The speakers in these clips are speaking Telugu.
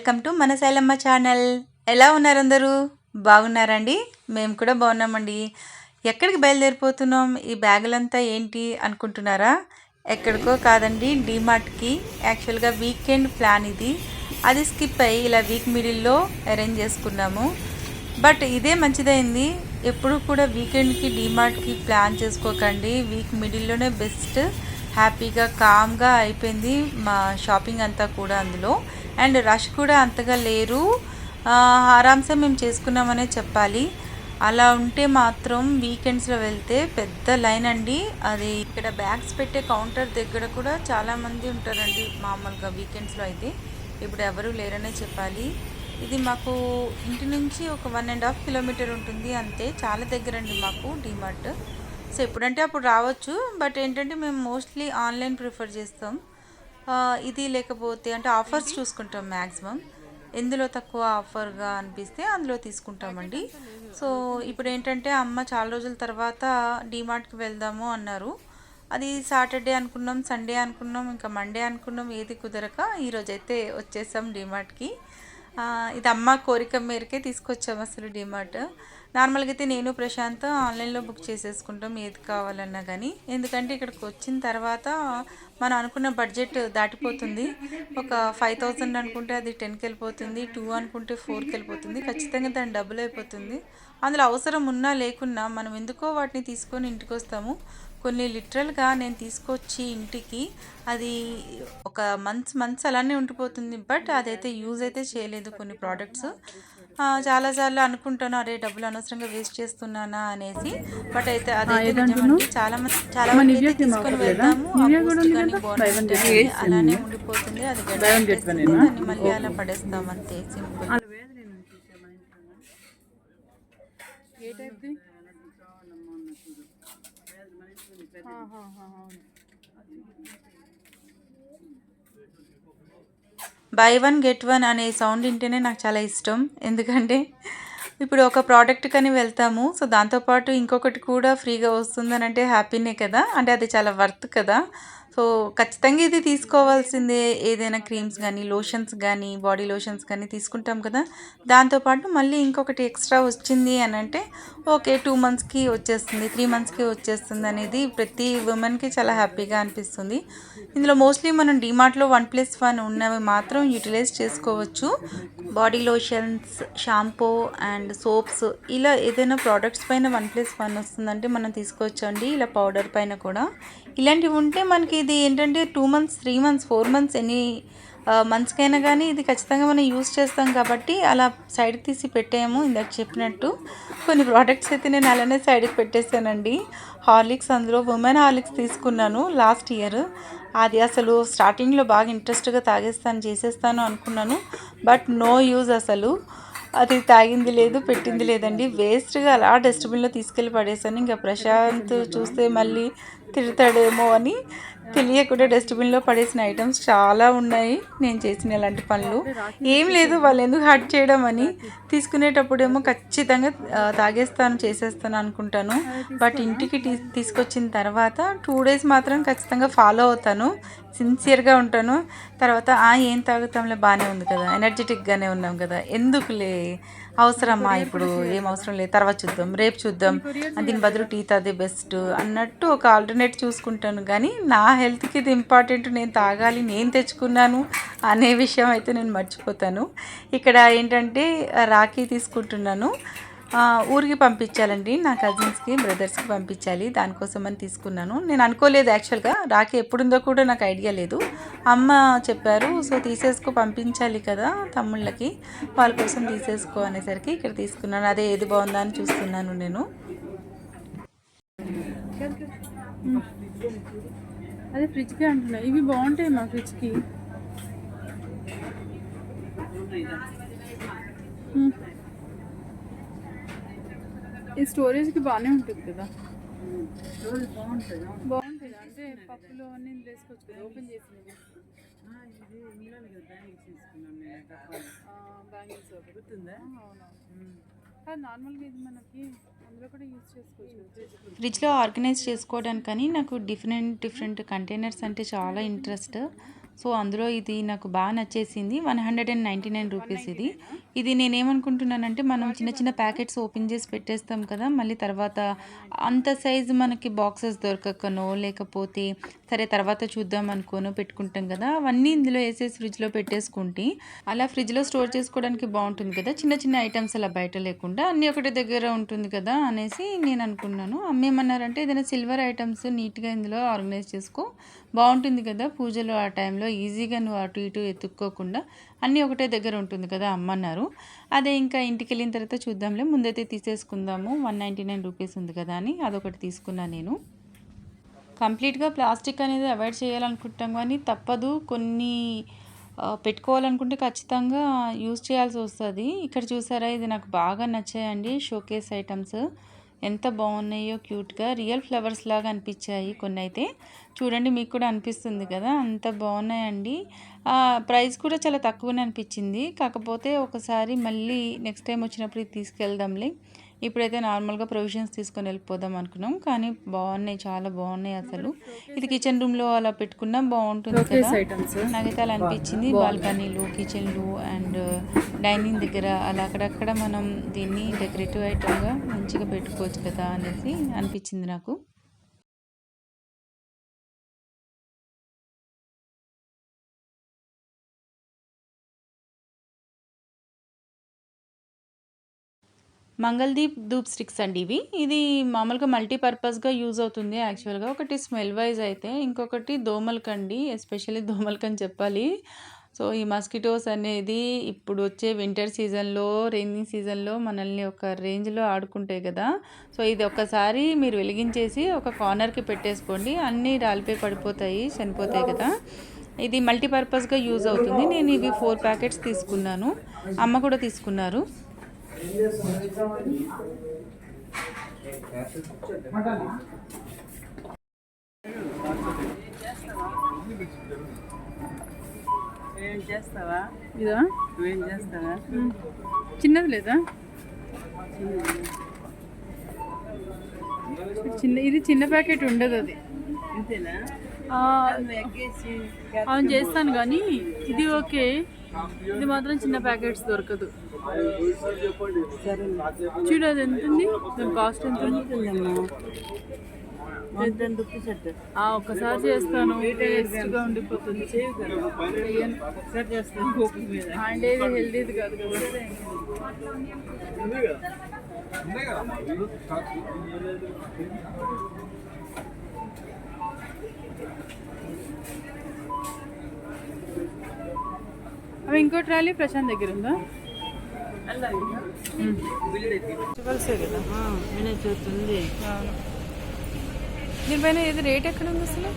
వెల్కమ్ టు మన శైలమ్మ ఛానల్. ఎలా ఉన్నారు అందరూ బాగున్నారండి? మేము కూడా బాగున్నామండి. ఎక్కడికి బయలుదేరిపోతున్నాం? ఈ బ్యాగులంతా ఏంటి అనుకుంటున్నారా? ఎక్కడికో కాదండి డీమార్ట్కి. యాక్చువల్గా వీకెండ్ ప్లాన్ ఇది. అది స్కిప్ అయ్యి ఇలా వీక్ మిడిల్లో అరేంజ్ చేసుకున్నాము. బట్ ఇదే మంచిదైంది. ఎప్పుడు కూడా వీకెండ్కి డీమార్ట్కి ప్లాన్ చేసుకోకండి. వీక్ మిడిల్లోనే బెస్ట్. హ్యాపీగా కామ్గా అయిపోయింది మా షాపింగ్ అంతా కూడా అందులో. అండ్ రష్ కూడా అంతగా లేరు. ఆ, ఆరామ్సే మేము చేసుకున్నామనే చెప్పాలి. అలా ఉంటే మాత్రం వీకెండ్స్లో వెళ్తే పెద్ద లైన్ అండి. అది ఇక్కడ బ్యాగ్స్ పెట్టే కౌంటర్ దగ్గర కూడా చాలామంది ఉంటారండి మామూలుగా వీకెండ్స్లో అయితే. ఇప్పుడు ఎవరు లేరనే చెప్పాలి. ఇది మాకు ఇంటి నుంచి ఒక వన్ అండ్ హాఫ్ కిలోమీటర్ ఉంటుంది అంతే. చాలా దగ్గర అండి మాకు డిమార్ట్. సో ఎప్పుడంటే అప్పుడు రావచ్చు. బట్ ఏంటంటే మేము మోస్ట్లీ ఆన్లైన్ ప్రిఫర్ చేస్తాం. ఇది లేకపోతే అంటే ఆఫర్స్ చూసుకుంటాం మ్యాక్సిమం ఎందులో తక్కువ ఆఫర్గా అనిపిస్తే అందులో తీసుకుంటామండి. సో ఇప్పుడు ఏంటంటే అమ్మ చాలా రోజుల తర్వాత డిమార్ట్కి వెళ్దాము అన్నారు. అది సాటర్డే అనుకున్నాం సండే అనుకున్నాం ఇంకా మండే అనుకున్నాం ఏది కుదరక ఈరోజు అయితే వచ్చేసాం డిమార్ట్కి. ఇది అమ్మ కోరిక మేరకే తీసుకొచ్చాము అసలు డిమార్ట్. నార్మల్గా అయితే నేను ప్రశాంత్ ఆన్లైన్లో బుక్ చేసేసుకుంటాం ఏది కావాలన్నా కానీ ఎందుకంటే ఇక్కడికి వచ్చిన తర్వాత మనం అనుకున్న బడ్జెట్ దాటిపోతుంది. ఒక ఫైవ్ థౌజండ్ అనుకుంటే అది టెన్కి వెళ్ళిపోతుంది టూ అనుకుంటే ఫోర్కి వెళ్ళిపోతుంది. ఖచ్చితంగా దాని డబుల్ అయిపోతుంది. అందులో అవసరం ఉన్నా లేకున్నా మనం ఎందుకో వాటిని తీసుకొని ఇంటికి వస్తాము. కొన్ని లిటరల్గా నేను తీసుకొచ్చి ఇంటికి అది ఒక మంత్స్ మంత్స్ అలానే ఉండిపోతుంది. బట్ అదైతే యూజ్ అయితే చేయలేదు కొన్ని ప్రోడక్ట్స్. చాలాసార్లు అనుకుంటాను అరే డబ్బులు అనవసరంగా వేస్ట్ చేస్తున్నానా అనేసి. బట్ అయితే అదైతే చాలా మంది చాలా మంది తీసుకొని వెళ్తాము. అలానే ఉండిపోతుంది. అది దాన్ని మళ్ళీ అలా పడేస్తాం అంతే సింపుల్ ఏ టైప్ది ఆహాహా, అవును బై వన్ గెట్ వన్ అనే సౌండ్ వింటేనే నాకు చాలా ఇష్టం. ఎందుకంటే ఇప్పుడు ఒక ప్రోడక్ట్ కానీ వెళ్తాము సో దాంతోపాటు ఇంకొకటి కూడా ఫ్రీగా వస్తుందని అంటే హ్యాపీనే కదా. అంటే అది చాలా వర్త్ కదా. సో ఖచ్చితంగా ఇది తీసుకోవాల్సిందే. ఏదైనా క్రీమ్స్ కానీ లోషన్స్ కానీ బాడీ లోషన్స్ కానీ తీసుకుంటాం కదా. దాంతోపాటు మళ్ళీ ఇంకొకటి ఎక్స్ట్రా వచ్చింది అని అంటే ఓకే టూ మంత్స్కి వచ్చేస్తుంది త్రీ మంత్స్కి వచ్చేస్తుంది అనేది ప్రతి ఉమెన్కి చాలా హ్యాపీగా అనిపిస్తుంది. ఇందులో మోస్ట్లీ మనం డిమార్ట్లో వన్ ప్లస్ వన్ ఉన్నవి మాత్రం యూటిలైజ్ చేసుకోవచ్చు. Body lotions shampoo and soaps ఇలా ఏదైనా ప్రోడక్ట్స్ పైన వన్ ప్లస్ వన్ వస్తుందంటే మనం తీసుకోవచ్చండి. ఇలా పౌడర్ పైన కూడా. ఇలాంటివి ఉంటే మనకి ఇది ఏంటంటే two months three months four months any మంత్స్కైనా కానీ ఇది ఖచ్చితంగా మనం యూస్ చేస్తాం కాబట్టి అలా సైడ్ తీసి పెట్టాము ఇందాక చెప్పినట్టు. కొన్ని ప్రోడక్ట్స్ అయితే నేను అలానే సైడ్కి పెట్టేశానండి. హార్లిక్స్ అందులో ఉమెన్ హార్లిక్స్ తీసుకున్నాను లాస్ట్ ఇయర్ అది అసలు స్టార్టింగ్లో బాగా ఇంట్రెస్ట్గా తాగేస్తాను చేసేస్తాను అనుకున్నాను. బట్ నో యూజ్ అసలు. అది తాగింది లేదు పెట్టింది లేదండి. వేస్ట్గా అలా డస్ట్బిన్లో తీసుకెళ్ళి పడేసాను ఇంకా ప్రశాంత్ చూస్తే మళ్ళీ తిడతాడేమో అని తెలియకుండా డస్ట్బిన్లో పడేసిన ఐటమ్స్ చాలా ఉన్నాయి. నేను చేసిన ఇలాంటి పనులు. ఏం లేదు వాళ్ళు ఎందుకు హర్ట్ చేయడం అని తీసుకునేటప్పుడేమో ఖచ్చితంగా తాగేస్తాను చేసేస్తాను అనుకుంటాను. బట్ ఇంటికి తీ- తీసుకొచ్చిన తర్వాత టూ డేస్ మాత్రం ఖచ్చితంగా ఫాలో అవుతాను. సిన్సియర్గా ఉంటాను. తర్వాత ఏం తాగుతాంలే బాగానే ఉంది కదా. ఎనర్జెటిక్గానే ఉన్నాం కదా. ఎందుకులే? అవసరమా ఇప్పుడు ఏం అవసరం లేదు. తర్వాత చూద్దాం రేపు చూద్దాం. దీని బదులు టీ తాదే బెస్ట్ అన్నట్టు ఒక ఆల్టర్నేట్ చూసుకుంటాను. కానీ నా హెల్త్కి ఇది ఇంపార్టెంట్. నేను తాగాలి నేను తెచ్చుకున్నాను అనే విషయం అయితే నేను మర్చిపోతాను. ఇక్కడ ఏంటంటే రాఖీ తీసుకుంటున్నాను. ఊరికి పంపించాలండి. నా కజిన్స్కి బ్రదర్స్కి పంపించాలి. దానికోసం అని తీసుకున్నాను. నేను అనుకోలేదు యాక్చువల్గా. రాఖీ ఎప్పుడుందో కూడా నాకు ఐడియా లేదు. అమ్మ చెప్పారు సో తీసేసుకో పంపించాలి కదా తమ్ముళ్ళకి. వాళ్ళ కోసం తీసేసుకో అనేసరికి ఇక్కడ తీసుకున్నాను. అదే ఏది బాగుందా అని చూస్తున్నాను నేను. అదే ఫ్రిడ్జ్కి అంటున్నా. ఇవి బాగుంటాయి మా ఫ్రిడ్జ్కి. ఈ స్టోరేజ్కి బాగానే ఉంటుంది కదా. బాగుంటుంది అంటే పప్పులు అన్నీ వేసుకోవచ్చు కదా. ఓపెన్ చేసినవి బ్యాంగిల్స్ గుర్తుందా? అవునవును. కానీ నార్మల్గా ఇది మనకి అందులో కూడా యూజ్ చేసుకోవచ్చు ఫ్రిడ్జ్లో ఆర్గనైజ్ చేసుకోవడానికి కానీ నాకు డిఫరెంట్ డిఫరెంట్ కంటైనర్స్ అంటే చాలా ఇంట్రెస్ట్ సో అందులో ఇది నాకు బాగా నచ్చేసింది. One hundred and ninety nine rupees ఇది. ఇది నేనేమనుకుంటున్నానంటే మనం చిన్న చిన్న ప్యాకెట్స్ ఓపెన్ చేసి పెట్టేస్తాం కదా మళ్ళీ తర్వాత అంత సైజు మనకి బాక్సెస్ దొరకకనో లేకపోతే సరే తర్వాత చూద్దాం అనుకోనో పెట్టుకుంటాం కదా అవన్నీ ఇందులో వేసేసి ఫ్రిడ్జ్లో పెట్టేసుకుంటే అలా ఫ్రిడ్జ్లో స్టోర్ చేసుకోవడానికి బాగుంటుంది కదా. చిన్న చిన్న ఐటమ్స్ అలా బయట లేకుండా అన్నీ ఒకటి దగ్గర ఉంటుంది కదా అనేసి నేను అనుకున్నాను. అమ్మేమన్నారంటే ఏదైనా సిల్వర్ ఐటమ్స్ నీట్గా ఇందులో ఆర్గనైజ్ చేసుకో బాగుంటుంది కదా పూజలు ఆ టైంలో. ఈజీగా నువ్వు అటు ఇటు ఎత్తుక్కోకుండా అన్నీ ఒకటే దగ్గర ఉంటుంది కదా అమ్మన్నారు. అదే ఇంకా ఇంటికి వెళ్ళిన తర్వాత చూద్దాంలే. ముందైతే తీసేసుకుందాము. వన్ నైంటీ నైన్ రూపీస్ ఉంది కదా అని అదొకటి తీసుకున్నాను నేను. కంప్లీట్గా ప్లాస్టిక్ అనేది అవాయిడ్ చేయాలనుకుంటాం కానీ తప్పదు. కొన్ని పెట్టుకోవాలనుకుంటే ఖచ్చితంగా యూజ్ చేయాల్సి వస్తుంది. ఇక్కడ చూసారా? ఇది నాకు బాగా నచ్చాయండి. Showcase items. ఎంత బాగున్నాయో క్యూట్గా రియల్ ఫ్లవర్స్ లాగా అనిపించాయి కొన్ని అయితే చూడండి మీకు కూడా అనిపిస్తుంది కదా అంత బాగున్నాయండి. ప్రైస్ కూడా చాలా తక్కువనే అనిపించింది. కాకపోతే ఒకసారి మళ్ళీ నెక్స్ట్ టైం వచ్చినప్పుడు ఇది తీసుకెళ్దాంలే. ఇప్పుడైతే నార్మల్గా ప్రొవిజన్స్ తీసుకొని వెళ్ళిపోదాం అనుకున్నాం. కానీ బాగున్నాయి చాలా బాగున్నాయి అసలు. ఇది కిచెన్ రూమ్లో అలా పెట్టుకున్నా బాగుంటుంది కదా. ఐటమ్స్ నాకైతే అలా అనిపించింది. బాల్కనీలు కిచెన్లు అండ్ డైనింగ్ దగ్గర అలా అక్కడక్కడ మనం దీన్ని డెకరేటివ్ ఐటమ్గా మంచిగా పెట్టుకోవచ్చు కదా అనేసి అనిపించింది నాకు. మంగళదీప్ ధూప్ స్టిక్స్ అండి ఇవి. ఇది మామూలుగా మల్టీపర్పస్గా యూజ్ అవుతుంది యాక్చువల్గా. ఒకటి స్మెల్ వైజ్ అయితే ఇంకొకటి దోమలకండి ఎస్పెషల్లీ దోమలకని చెప్పాలి. సో ఈ మస్కిటోస్ అనేది ఇప్పుడు వచ్చే వింటర్ సీజన్లో రైనింగ్ సీజన్లో మనల్ని ఒక రేంజ్లో ఆడుకుంటాయి కదా. సో ఇది ఒకసారి మీరు వెలిగించేసి ఒక కార్నర్కి పెట్టేసుకోండి. అన్నీ రాలిపోయి పడిపోతాయి చనిపోతాయి కదా. ఇది మల్టీపర్పస్గా యూజ్ అవుతుంది. నేను ఇవి ఫోర్ ప్యాకెట్స్ తీసుకున్నాను. అమ్మ కూడా తీసుకున్నారు. ఏం చేస్తావా? ఇదా నువ్వేం చేస్తావా? చిన్నది లేదా? చిన్న ఇది చిన్న ప్యాకెట్ ఉండదు అది. ఎక్కేసి అవును చేస్తాను కానీ ఇది ఓకే. ఇది మాత్రం చిన్న ప్యాకెట్స్ దొరకదు. చూడు అది ఎంత ఉంది? దాని కాస్ట్ ఎంత ఉంది ఆ, ఒక్కసారి చేస్తాను. టేస్ట్గా ఉండిపోతుంది. అండ్ ఇది హెల్దీది కదా అవి ఇంకో ట్రాలీ ప్రశాంత్ దగ్గర ఉందా? వెజిటబుల్సే కదా నేనే చూస్తుంది అవును దీనిపైన ఏది రేట్ ఎక్కడ ఉంది అసలు?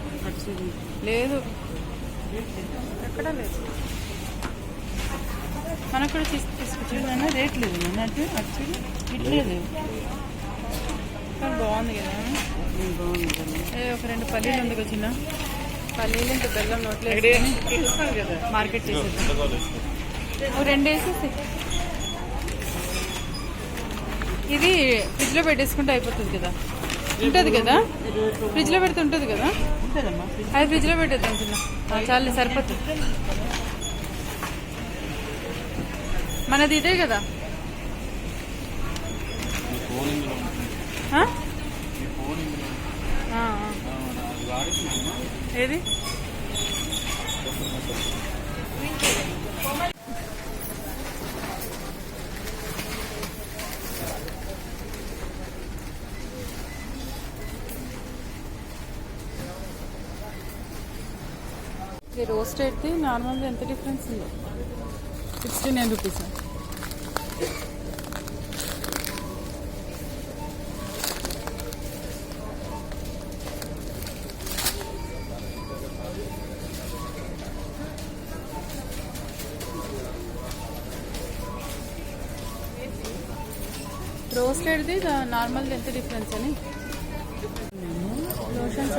లేదు. ఎక్కడ లేదు. మనకు కూడా తీసు తీసుకొచ్చి రేట్ లేదు అటు ఇట్లేదు కానీ బాగుంది కదా. బాగుంటుంది ఏ ఒక రెండు పల్లీలు ఉంది కదా చిన్న. పల్లీలు ఇంకా బెల్లం నోట్లో కదా మార్కెట్ చేసేది ఓ రెండు వేసేసి ఇది ఫ్రిడ్జ్లో పెట్టేసుకుంటే అయిపోతుంది కదా? ఉంటుంది కదా? ఫ్రిడ్జ్లో పెడితే ఉంటుంది కదా? అది ఫ్రిడ్జ్లో పెట్టేద్దాం చిన్న. ఆ, చాలు సరిపోతుంది. మనది ఇదే కదా? ఏది? ఇది రోస్టెడ్ది నార్మల్గా ఎంత డిఫరెన్స్ ఉందో. సిక్స్టీ నైన్ రూపీస్ రోస్టెడ్ది నార్మల్ది ఎంత డిఫరెన్స్ అని? లోషన్స్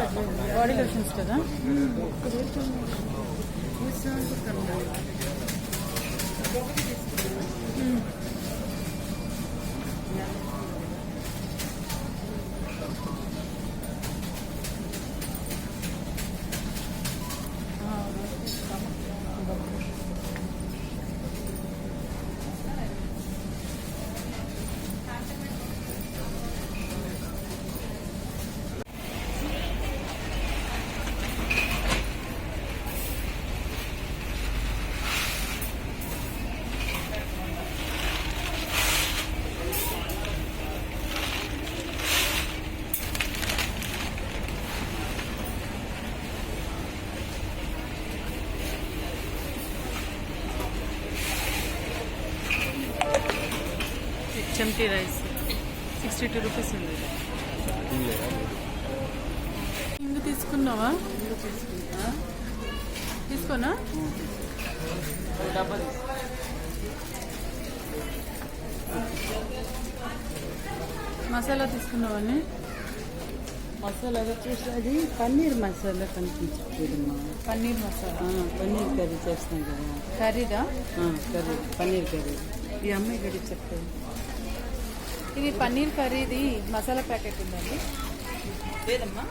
బాడీ లోషన్స్ కదా? Twenty rice. Sixty two rupees ఉంది ఇందు. తీసుకున్నావా? తీసుకోనా? డబ్బా మసాలా తీసుకున్నావని మసాలా వచ్చేసి అది పన్నీర్ మసాలా కనిపించట్లేదమ్మా. పన్నీర్ మసాలా. పన్నీర్ కర్రీ చేస్తాం కదా. కర్రీదా? Curry paneer curry. ఈ అమ్మాయి కర్రీ చెప్తాను ఇది పన్నీర్ కర్రీది మసాలా ప్యాకెట్ ఉందండి. లేదమ్మా.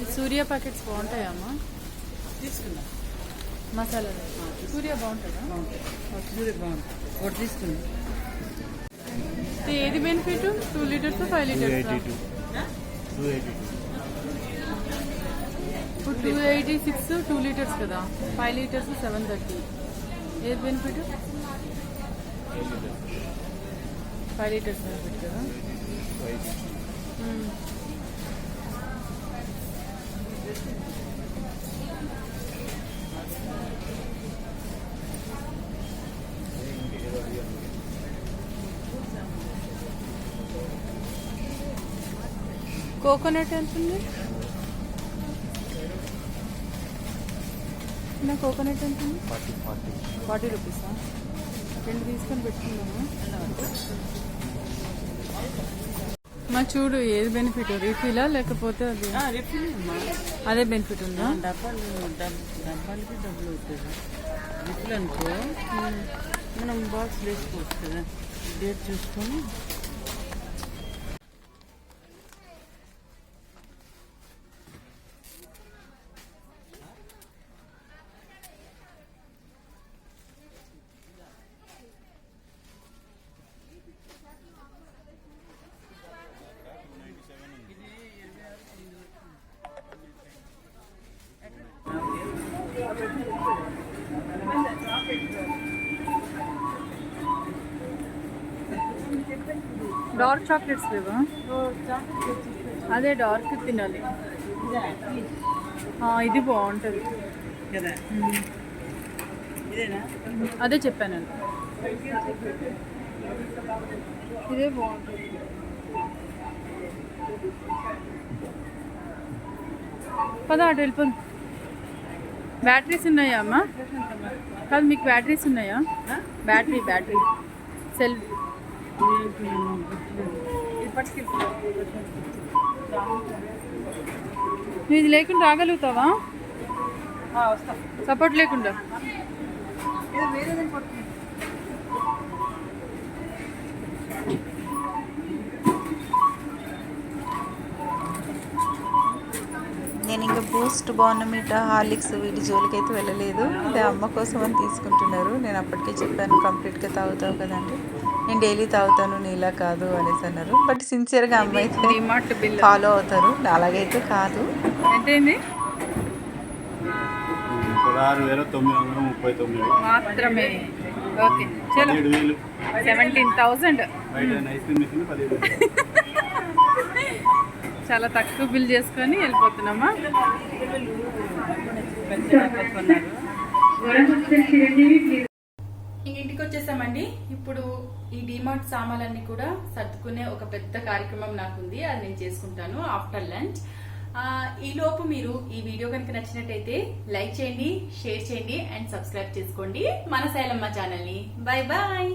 ఈ సూర్య ప్యాకెట్స్ బాగుంటాయమ్మా తీసుకున్నా మసాలా. సూర్య బాగుంటుందా చూడే బాగుంటుంది ఒకటి తీసుకున్నా ఇది ఏది benefit two litres five litres ఇప్పుడు two eighty six two litres కదా. ఫైవ్ లీటర్స్ సెవెన్ థర్టీ ఏది బెనిఫిట్ ఫైవ్ లీటర్స్ బెనిఫిట్ కదా. కోకోనట్ ఎంత ఉంది? నా కోకోనట్ ఎంత ఉంది? ఫార్టీ రూపీసా రెండు తీసుకొని పెట్టుకుందాము? మా చూడు ఏది బెనిఫిట్? రీఫిలా లేకపోతే అది? రిఫిల్ అదే బెనిఫిట్ ఉందా? డబ్బాలు డబ్- డబ్బాలకి డబ్బులు అవుతుంది రిఫిల్ అనుకో. మనం బాక్స్ వేసుకోవచ్చు కదా. డేట్ చూసుకొని డార్క్ చాక్లెట్స్ లేవా అదే డార్క్ తినాలి. ఇది బాగుంటుంది. అదే చెప్పాను ఇదే బాగుంటుంది. పద అటు వెళ్ళిపోదు. బ్యాటరీస్ ఉన్నాయా అమ్మా? కాదు మీకు బ్యాటరీస్ ఉన్నాయా? బ్యాటరీ బ్యాటరీ సెల్ నువ్వు ఇది లేకుండా రాగలుగుతావా? వస్తా. సపోర్ట్ లేకుండా. నేను ఇంకా బూస్ట్ బార్నమీట హార్లిక్స్ వీటి జోలికి అయితే వెళ్ళలేదు. ఇది అమ్మ కోసం అని తీసుకుంటున్నారు. నేను అప్పటికే చెప్పాను కంప్లీట్గా తాగుతావు కదండి నేను డైలీ తాగుతాను నీలా కాదు అనేసి అన్నారు. బట్ సిన్సియర్గా అమ్మ అయితే డిమార్ట్ బిల్ ఫాలో అవుతారు. అలాగైతే కాదు. ఎంతైంది? పదహారు వేల తొమ్మిది వందల ముప్పై తొమ్మిది. మాత్రమే. ఓకే. చలో. సెవెంటీన్ థౌజండ్ చాలా తక్కువ బిల్ చేసుకొని వెళ్ళిపోతున్నామా? ఇంటికి వచ్చేసామండి ఇప్పుడు ఈ డిమార్ట్ సామాన్లన్నీ కూడా సర్దుకునే ఒక పెద్ద కార్యక్రమం నాకుంది. అది నేను చేసుకుంటాను ఆఫ్టర్ లంచ్. ఈ లోపు మీరు ఈ వీడియో కనుక నచ్చినట్టయితే లైక్ చేయండి షేర్ చేయండి అండ్ సబ్స్క్రైబ్ చేసుకోండి. మన శైలమ్మ ఛానల్ని. Bye bye.